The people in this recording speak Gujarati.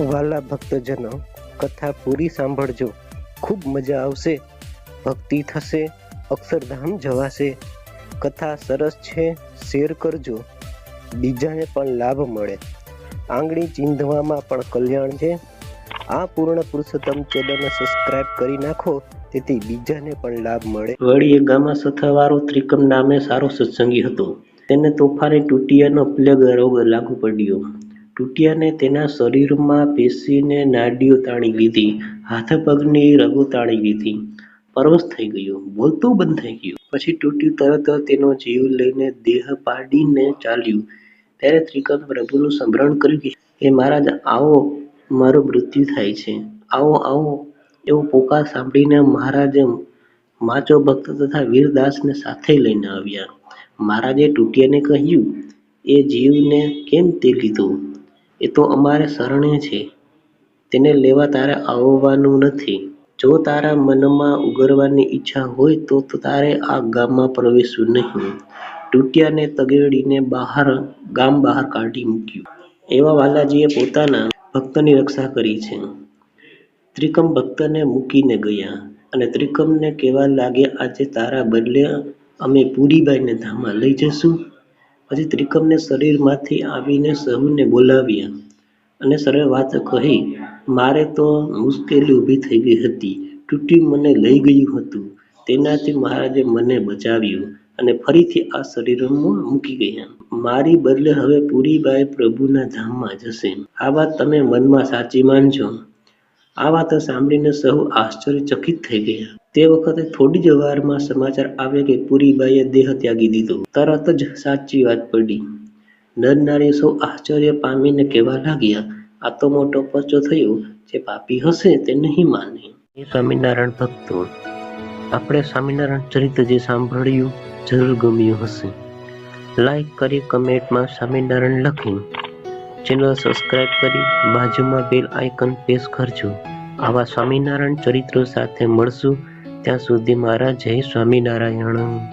વાલા ભક્તજનો કથા પૂરી સાંભળજો. ખૂબ મજા આવશે. ભક્તિ થશે, અક્ષરધામ જવાશે. કથા સરસ છે, શેર કરજો. બીજાને પણ લાભ મળે. આંગળી ચીંધવામાં પણ કલ્યાણ છે. આ પૂર્ણ પુરુષોત્તમ ચેનલને સબસ્ક્રાઇબ કરી નાખો, તેથી બીજાને પણ લાભ મળે. વળી એ ગામમાં સથાવારો ત્રિકમ નામે સારો સત્સંગી હતો. તેને તોફાની તૂટિયાનો પ્લેગ રોગ લાગુ પડ્યો. ટુટિયાને તેના શરીરમાં પેશીને નાડીઓ તાણી લીધી, હાથ પગની રગો તાણી લીધી. પરવશ થઈ ગયો, બોલતું બંધ થઈ ગયું. પછી તૂટ્યું તરત તેનો જીવ લઈને દેહ પાડીને ચાલ્યું. ત્યારે ત્રિકમ પ્રભુનું સ્મરણ કર્યું કે, હે મહારાજ, આવો, મારું મૃત્યુ થાય છે. આવો આવો. એવો પોકાર સાંભળીને મહારાજે માચો ભક્ત તથા વીરદાસને સાથે લઈને આવ્યા. મહારાજે તૂટ્યાને કહ્યું, એ જીવને કેમ તે લીધો? એ તો અમારે શરણે છે. તેને લેવા તારે આવવાનું નથી. જો તારા મનમાં ઉગરવાની ઈચ્છા હોય તો તારે આ ગામમાં પ્રવેશવું નહીં. તૂટ્યાને તગેડીને બહાર, ગામ બહાર કાઢી મૂક્યું. એવા વાલાજીએ પોતાના ભક્તની રક્ષા કરી છે. ત્રિકમ ભક્તને મૂકીને ગયા અને ત્રિકમને કહેવા લાગ્યા, આજે તારા બદલે અમે પૂરીબાઈને ધામમાં લઈ જશું. પછી ત્રિકમને શરીરમાંથી આવીને સહુને બોલાવ્યા અને સરળ વાત કહી, મારે તો મુશ્કેલી ઊભી થઈ ગઈ હતી તૂટ્યું મને લઈ ગયું હતું. તેનાથી મહારાજે મને બચાવ્યું અને ફરીથી આ શરીરમાં મૂકી ગયા. મારી બદલે હવે પુરીબાઈ પ્રભુના ધામમાં જશે. આ વાત તમે મનમાં સાચી માનજો. આ વાત સાંભળીને સહુ આશ્ચર્યચકિત થઈ ગયા. તે વખતે થોડી જ વારમાં સમાચાર આવ્યા કે પુરીબાઈએ દેહ ત્યાગી દીધો. તરત જ સાચી વાત પડી. નર નારી સૌ આશ્ચર્ય પામીને કહેવા લાગ્યા, આ તો મોટો પરચો થયો. જે પાપી હશે તે નહીં માને. સ્વામિનારાયણ ભક્તો, આપણે સ્વામિનારાયણ ચરિત્ર જે સાંભળ્યું જરૂર ગમ્યું હશે. લાઈક કરી, કમેન્ટમાં સ્વામિનારાયણ લખી ચેનલ સબસ્ક્રાઇબ કરી બાજુમાં બેલ આઇકન પ્રેસ કરજો. આવા સ્વામિનારાયણ ચરિત્રો સાથે મળશું. ત્યાં સુધી મારા જય સ્વામિનારાયણ.